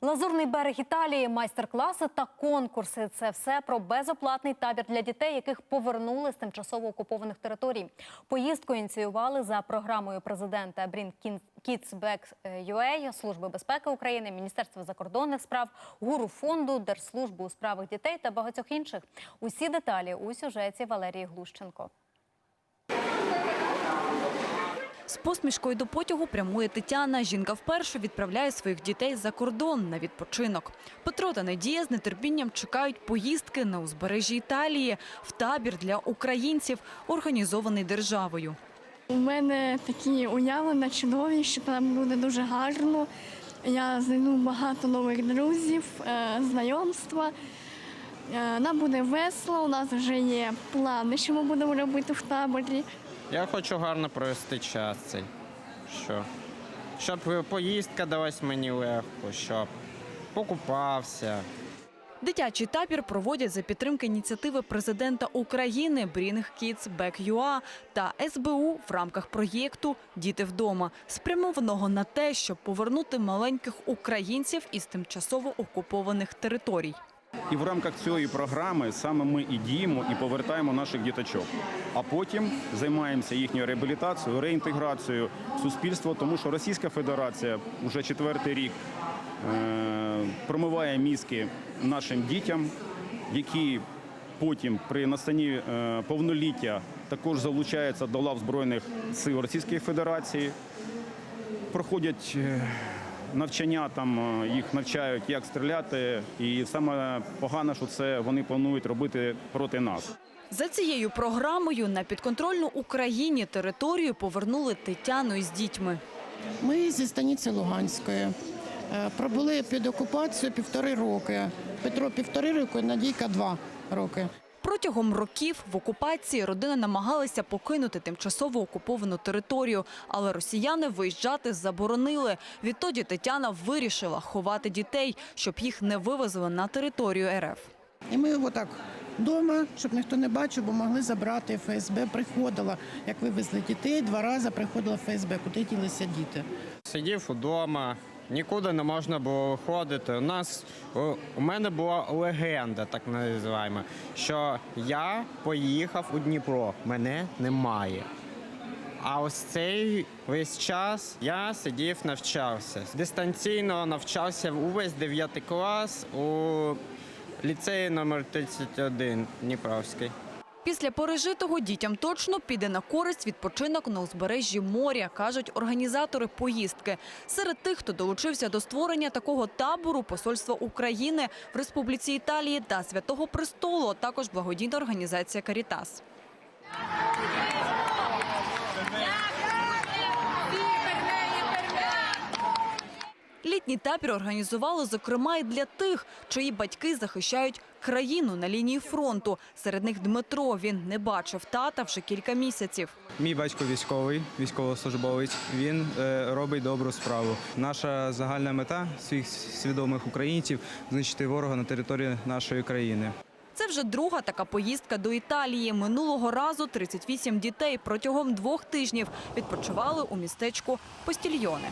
Лазурний берег Італії, майстер-класи та конкурси це все про безоплатний табір для дітей, яких повернули з тимчасово окупованих територій. Поїздку ініціювали за програмою президента Kids Back UA, Служби безпеки України, Міністерства закордонних справ, гуру фонду, Держслужби у справах дітей та багатьох інших. Усі деталі у сюжеті Валерії Глущенко. З посмішкою до потягу прямує Тетяна. Жінка вперше відправляє своїх дітей за кордон на відпочинок. Петро та Надія з нетерпінням чекають поїздки на узбережжі Італії в табір для українців, організований державою. У мене такі уявлення чудові, що там буде дуже гарно. Я знайду багато нових друзів, е, знайомства. Е, Нам буде весело, у нас вже є плани, що ми будемо робити в таборі. Я хочу гарно провести час цей. Що? Щоб поїздка далась мені легко, щоб покупався. Дитячий табір проводять за підтримки ініціативи президента України Bring Kids Back UA та СБУ в рамках проєкту Діти вдома, спрямованого на те, щоб повернути маленьких українців із тимчасово окупованих територій. І в рамках цієї програми саме ми і діємо і повертаємо наших діточок. А потім займаємося їхньою реабілітацією, реінтеграцією в суспільство, тому що Російська Федерація вже четвертий рік е- промиває мізки нашим дітям, які потім при настанні е, повноліття також залучаються до лав Збройних сил Російської Федерації проходять е, навчання, там е, їх навчають, як стріляти. І саме погано, що це вони планують робити проти нас. За цією програмою на підконтрольну Україні територію повернули Тетяну із дітьми. Ми зі станиці Луганської е, пробули під окупацією півтори роки. Петро півтори роки, Надійка два роки. Протягом років в окупації родина намагалася покинути тимчасово окуповану територію, але росіяни виїжджати заборонили. Відтоді Тетяна вирішила ховати дітей, щоб їх не вивезли на територію РФ. І ми отак вдома, щоб ніхто не бачив, бо могли забрати ФСБ. Приходила, як вивезли дітей, два рази приходила ФСБ, куди ділися діти. Сидів удома, нікуди не можна було виходити. У нас у, мене була легенда, так називаємо, що я поїхав у Дніпро, мене немає. А ось цей весь час я сидів, навчався. Дистанційно навчався увесь 9 клас у ліцеї номер 31 Дніпровський. Після пережитого дітям точно піде на користь відпочинок на узбережжі моря, кажуть організатори поїздки. Серед тих, хто долучився до створення такого табору, посольство України в Республіці Італії та Святого Престолу, а також благодійна організація Карітас. Літній табір організували, зокрема, і для тих, чиї батьки захищають країну на лінії фронту. Серед них Дмитро. Він не бачив тата вже кілька місяців. Мій батько військовий, військовослужбовець. Він е, робить добру справу. Наша загальна мета всіх свідомих українців знищити ворога на території нашої країни. Це вже друга така поїздка до Італії. Минулого разу 38 дітей протягом двох тижнів відпочивали у містечку Постільйоне.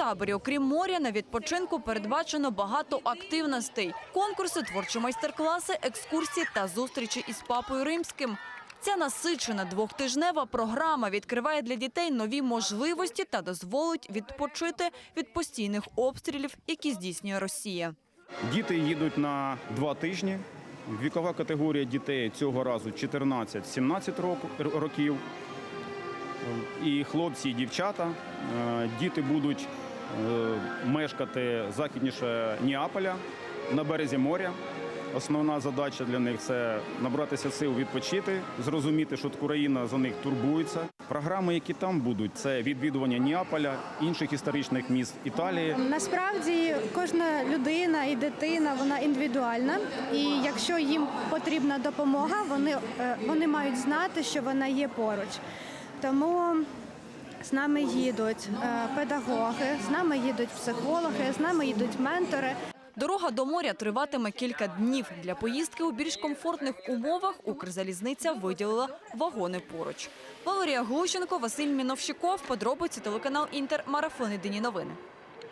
Таборі, окрім моря, на відпочинку передбачено багато активностей: конкурси, творчі майстер-класи, екскурсії та зустрічі із папою римським. Ця насичена двохтижнева програма відкриває для дітей нові можливості та дозволить відпочити від постійних обстрілів, які здійснює Росія. Діти їдуть на два тижні. Вікова категорія дітей цього разу 14-17 рок- років. І хлопці, і дівчата. Е, Діти будуть мешкати західніше Ніаполя на березі моря. Основна задача для них це набратися сил відпочити, зрозуміти, що Україна за них турбується. Програми, які там будуть, це відвідування Ніаполя, інших історичних міст Італії. Насправді кожна людина і дитина вона індивідуальна, і якщо їм потрібна допомога, вони, е, вони мають знати, що вона є поруч. Тому з нами їдуть е, педагоги, з нами їдуть психологи, з нами їдуть ментори. Дорога до моря триватиме кілька днів. Для поїздки у більш комфортних умовах Укрзалізниця виділила вагони поруч. Валерія Глущенко, Василь Міновщиков. Подробиці телеканал Інтер. Марафон. Єдині новини.